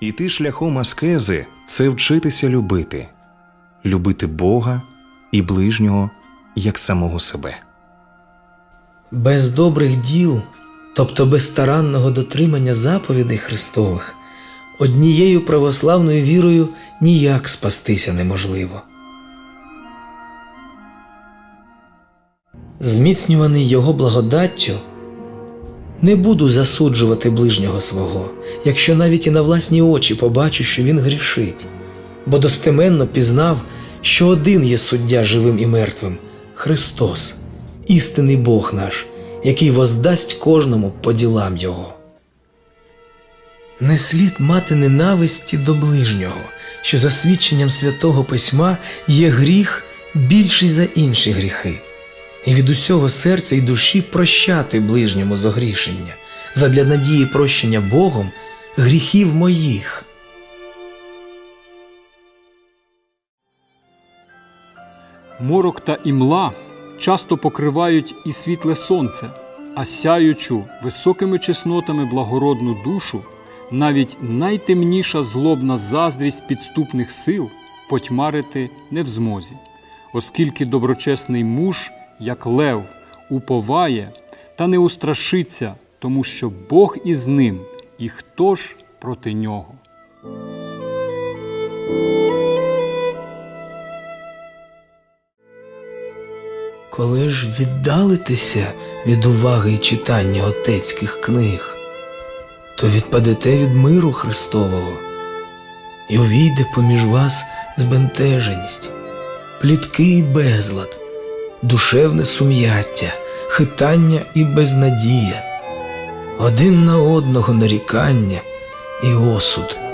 Іти шляхом аскези це вчитися любити, любити Бога і ближнього як самого себе. Без добрих діл, тобто без старанного дотримання заповідей Христових, однією православною вірою ніяк спастися неможливо. Зміцнюваний Його благодаттю, не буду засуджувати ближнього свого, якщо навіть і на власні очі побачу, що він грішить, бо достеменно пізнав, що один є суддя живим і мертвим Христос, істинний Бог наш, який воздасть кожному по ділам Його. Не слід мати ненависті до ближнього, що за свідченням святого письма є гріх більший за інші гріхи, і від усього серця і душі прощати ближньому зогрішення, задля надії прощення Богом гріхів моїх. Морок та імла часто покривають і світле сонце, а сяючу високими чеснотами благородну душу навіть найтемніша злобна заздрість підступних сил потьмарити не в змозі, оскільки доброчесний муж, як лев, уповає та не устрашиться, тому що Бог із ним, і хто ж проти нього. Коли ж віддалитеся від уваги і читання отецьких книг, то відпадете від миру Христового, і увійде поміж вас збентеженість, плітки і безлад, душевне сум'яття, хитання і безнадія, один на одного нарікання і осуд.